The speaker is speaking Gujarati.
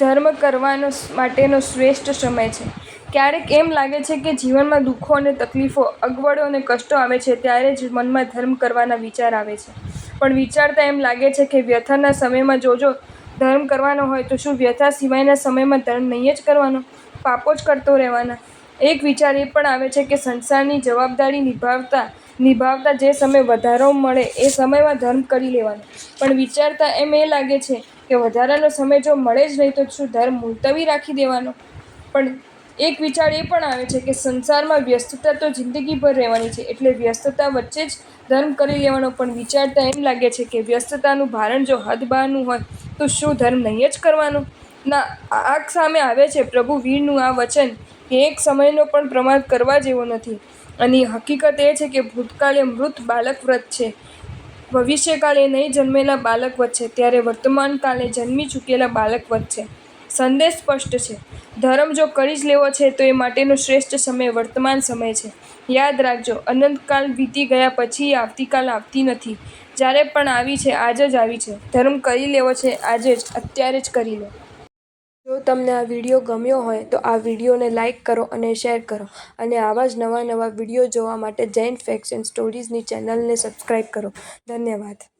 ધર્મ કરવાનો માટેનો શ્રેષ્ઠ સમય છે. ક્યારેક એમ લાગે છે કે જીવનમાં દુઃખો અને તકલીફો, અગવડો અને કષ્ટો આવે છે ત્યારે જ મનમાં ધર્મ કરવાના વિચાર આવે છે. પણ વિચારતા એમ લાગે છે કે વ્યથાના સમયમાં જો જો ધર્મ કરવાનો હોય તો શું વ્યથા સિવાયના સમયમાં ધર્મ નહીં જ કરવાનો? પાપો જ કરતો રહેવાના. એક વિચાર એ પણ આવે છે કે સંસારની જવાબદારી નિભાવતા નિભાવતા જે સમય વધારો મળે એ સમયમાં ધર્મ કરી લેવાનો. પણ વિચારતા એમ એ લાગે છે કે વધારાનો સમય જો મળે જ નહીં તો શું ધર્મ મુલતવી રાખી દેવાનો? પણ એક વિચાર એ પણ આવે છે કે સંસારમાં વ્યસ્તતા તો જિંદગીભર રહેવાની છે, એટલે વ્યસ્તતા વચ્ચે જ ધર્મ કરી લેવાનો. પણ વિચારતા એમ લાગે છે કે વ્યસ્તતાનું ભારણ જો હદ બહારનું હોય, તો શું ધર્મ નહીં જ કરવાનો? ના આગ સામે આવે છે પ્રભુ વીરનું આ વચન કે એક સમયનો પણ પ્રમાદ કરવા જેવો નથી. અને હકીકત એ છે કે ભૂતકાળે મૃત બાલક વ્રત છે. ભવિષ્યકાળે નહીં જન્મેલા બાળક વચ્ચે ત્યારે વર્તમાનકાલે જન્મી ચૂકેલા બાળક વચ્ચે સંદેશ સ્પષ્ટ છે. ધર્મ જો કરી જ લેવો છે, તો એ માટેનો શ્રેષ્ઠ સમય વર્તમાન સમય છે. યાદ રાખજો અનંતકાલ વીતી ગયા પછી આવતીકાલ આવતી નથી. જ્યારે પણ આવી છે, આજ જ આવી છે. ધર્મ કરી લેવો છે, આજે જ, અત્યારે જ કરી લો. તમને આ વીડિયો ગમ્યો હોય તો આ વિડીયોને લાઇક કરો અને શેર કરો. અને આવા જ નવા નવા વીડિયો જોવા માટે જૈન ફેક્શન સ્ટોરીઝની ચેનલને સબસ્ક્રાઈબ કરો. ધન્યવાદ.